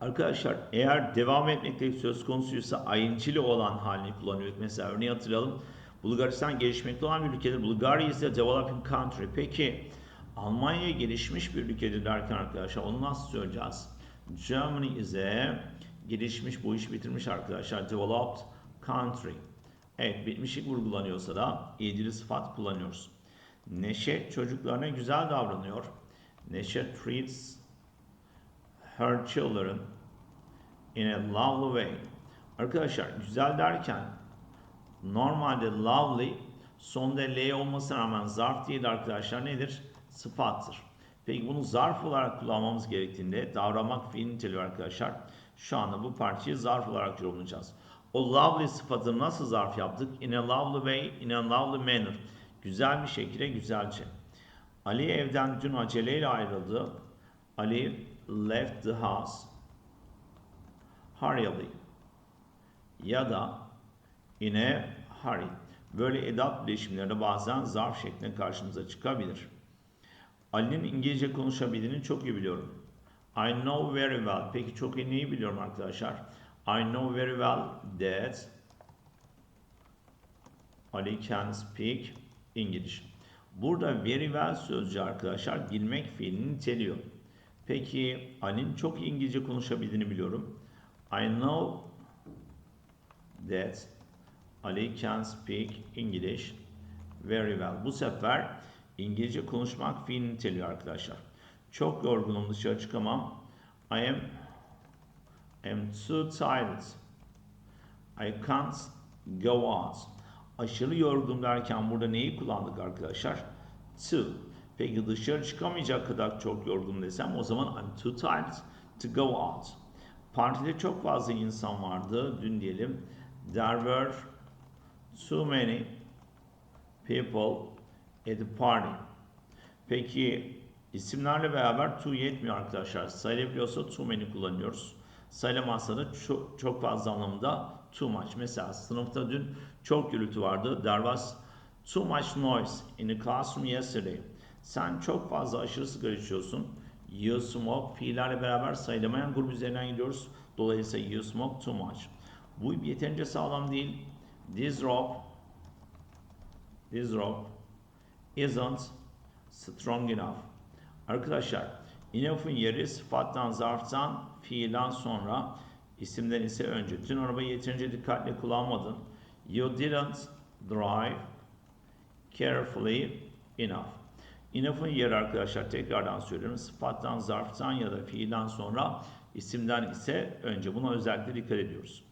Arkadaşlar eğer devam etmekte söz konusuysa ayıncılı olan halini kullanıyoruz. Mesela örneği hatırlayalım. Bulgaristan gelişmekte olan bir ülkedir. Bulgaria is a developing country. Peki Almanya gelişmiş bir ülkedir derken arkadaşlar onu nasıl söyleyeceğiz? Germany is a gelişmiş bu iş bitirmiş arkadaşlar. Developed country. Evet bitmişlik vurgulanıyorsa da iyicili sıfat kullanıyoruz. Neşe çocuklarına güzel davranıyor. Neşe treats her children in a lovely way. Arkadaşlar güzel derken normalde lovely sonda L olmasına rağmen zarf değil de arkadaşlar nedir? Sıfattır. Peki bunu zarf olarak kullanmamız gerektiğinde davranmak fiil niteliği arkadaşlar. Şu anda bu parçayı zarf olarak yorumlayacağız. O lovely sıfatını nasıl zarf yaptık? In a lovely way, in a lovely manner. Güzel bir şekilde, güzelce. Ali evden dün aceleyle ayrıldı. Ali left the house hurriedly. Ya da in a hurry. Böyle edat bileşimleri bazen zarf şeklinde karşımıza çıkabilir. Ali'nin İngilizce konuşabildiğini çok iyi biliyorum. I know very well. Peki çok iyi neyi biliyorum arkadaşlar? I know very well that Ali can speak English. Burada very well sözcüğü arkadaşlar bilmek fiilini niteliyor. Peki Ali'nin çok İngilizce konuşabildiğini biliyorum. I know that Ali can speak English very well. Bu sefer İngilizce konuşmak fiilini niteliyor arkadaşlar. Çok yorgunum dışarı çıkamam. I am am too tired. I can't go out. Aşırı yorgun derken burada neyi kullandık arkadaşlar? To. Peki dışarı çıkamayacak kadar çok yorgun desem o zaman I'm too tired to go out. Partide çok fazla insan vardı. Dün diyelim. There were too many people at the party. Peki isimlerle beraber to yetmiyor arkadaşlar. Sayılabiliyorsa too many kullanıyoruz. Sayılamazsa da çok, çok fazla anlamında too much. Mesela sınıfta dün çok gürültü vardı. There was too much noise in the classroom yesterday. Sen çok fazla aşırı sigara içiyorsun. You smoke fiillerle beraber sayılamayan grup üzerinden gidiyoruz. Dolayısıyla you smoke too much. Bu yeterince sağlam değil. This rope this rope isn't strong enough. Arkadaşlar enough'ın yeri sıfattan, zarftan, fiilden sonra isimden ise önce. Tüm arabayı yeterince dikkatli kullanmadın. You didn't drive carefully enough. Enough'ın yeri arkadaşlar tekrardan söylüyorum. Sıfattan, zarftan ya da fiilden sonra isimden ise önce. Buna özellikle dikkat ediyoruz.